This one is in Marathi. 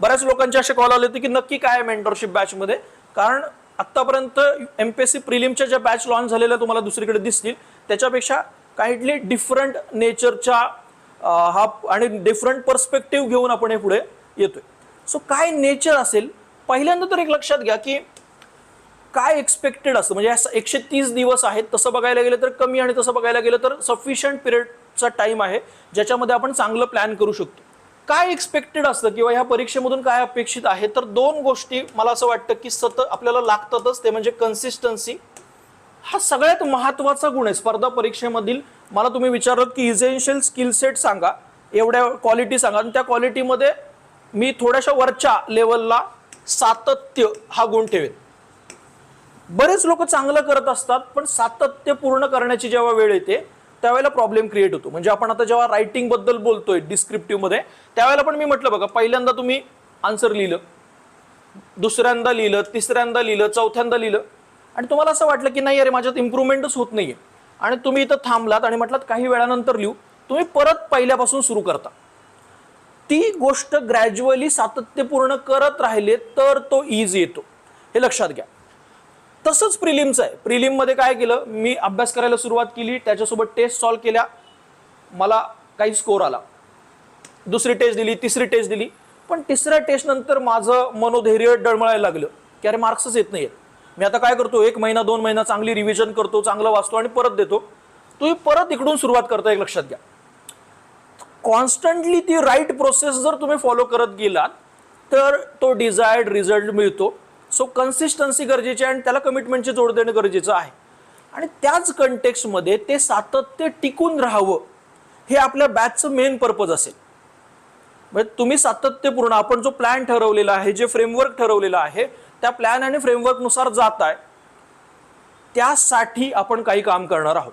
बऱ्याच लोकांचे असे कॉल आले होते की नक्की काय मेंटरशिप मेंटरशिप बॅचमध्ये कारण आत्तापर्यंत एम पी एस सी प्रिलिमच्या ज्या बॅच लॉन्च झालेल्या तुम्हाला दुसरीकडे दिसतील त्याच्यापेक्षा काहीतली डिफरंट नेचरच्या हा आणि डिफरंट पर्स्पेक्टिव्ह घेऊन आपण हे पुढे येतोय. सो काय नेचर असेल? पहिल्यांदा तर एक लक्षात घ्या की काय एक्सपेक्टेड असतं? म्हणजे असं एकशे तीस दिवस आहेत तसं बघायला गेलं तर कमी आणि तसं बघायला गेलं तर सफिशियंट पिरियडचा टाइम आहे ज्याच्यामध्ये आपण चांगलं प्लॅन करू शकतो. काय एक्सपेक्टेड असतं किंवा ह्या परीक्षेमधून काय अपेक्षित आहे? तर दोन गोष्टी मला असं वाटतं की सतत आपल्याला लागतातच. ते म्हणजे कन्सिस्टन्सी हा सगळ्यात महत्त्वाचा गुण आहे. स्पर्धा परीक्षेमधील मला तुम्ही विचारत की इजेन्शियल स्किल सेट सांगा. एवढ्या क्वालिटी सांगा. आणि त्या क्वालिटीमध्ये मी थोड्याशा वरच्या लेवलला सातत्य हा गुण ठेवेन. बरेच लोक चांगलं करत असतात पण सातत्य पूर्ण करण्याची जेव्हा वेळ येते त्यावेळेला प्रॉब्लेम क्रिएट होतो. म्हणजे आपण आता जेव्हा रायटिंगबद्दल बोलतोय डिस्क्रिप्टिव्हमध्ये त्यावेळेला पण मी म्हटलं बघा पहिल्यांदा तुम्ही आन्सर लिहिलं दुसऱ्यांदा लिहिलं तिसऱ्यांदा लिहिलं चौथ्यांदा लिहिलं. आणि तुम्हाला असं वाटलं की नाही अरे माझ्यात इम्प्रूव्हमेंटच होत नाहीये. आणि तुम्ही इथं थांबलात आणि म्हटलात काही वेळानंतर लिहू. तुम्ही परत पहिल्यापासून सुरू करता. ती गोष्ट ग्रॅज्युअली सातत्यपूर्ण करत राहिले तर तो इज येतो. हे लक्षात घ्या. तसंच प्रिलिमचं आहे. प्रिलिममध्ये काय केलं मी अभ्यास करायला सुरुवात केली त्याच्यासोबत टेस्ट सॉल्व केल्या. मला काही स्कोर आला. दुसरी टेस्ट दिली तिसरी टेस्ट दिली. पण तिसऱ्या टेस्ट नंतर माझं मनोधैर्य डळमळायला लागलं. की अरे मार्क्सच येत नाहीयेत. मी आता काय करतो एक महिना दोन महिना चांगली रिव्हिजन करतो चांगलं वाचतो आणि परत देतो. तुम्ही परत इकडून सुरुवात करता एक लक्षात घ्या. कॉन्स्टंटली ती राईट प्रोसेस जर तुम्ही फॉलो करत गेलात तर तो डिझायर्ड रिझल्ट मिळतो. सो कन्सिस्टन्सी गरजेची आहे आणि त्याला कमिटमेंटची जोड देणं गरजेचं आहे. आणि त्याच कंटेक्समध्ये ते सातत्य टिकून राहावं हे आपल्या बॅचचं मेन पर्पज असेल. म्हणजे तुम्ही सातत्यपूर्ण आपण जो प्लॅन ठरवलेला आहे जे फ्रेमवर्क ठरवलेला आहे त्या प्लॅन आणि फ्रेमवर्कनुसार जात आहे त्यासाठी आपण काही काम करणार आहोत.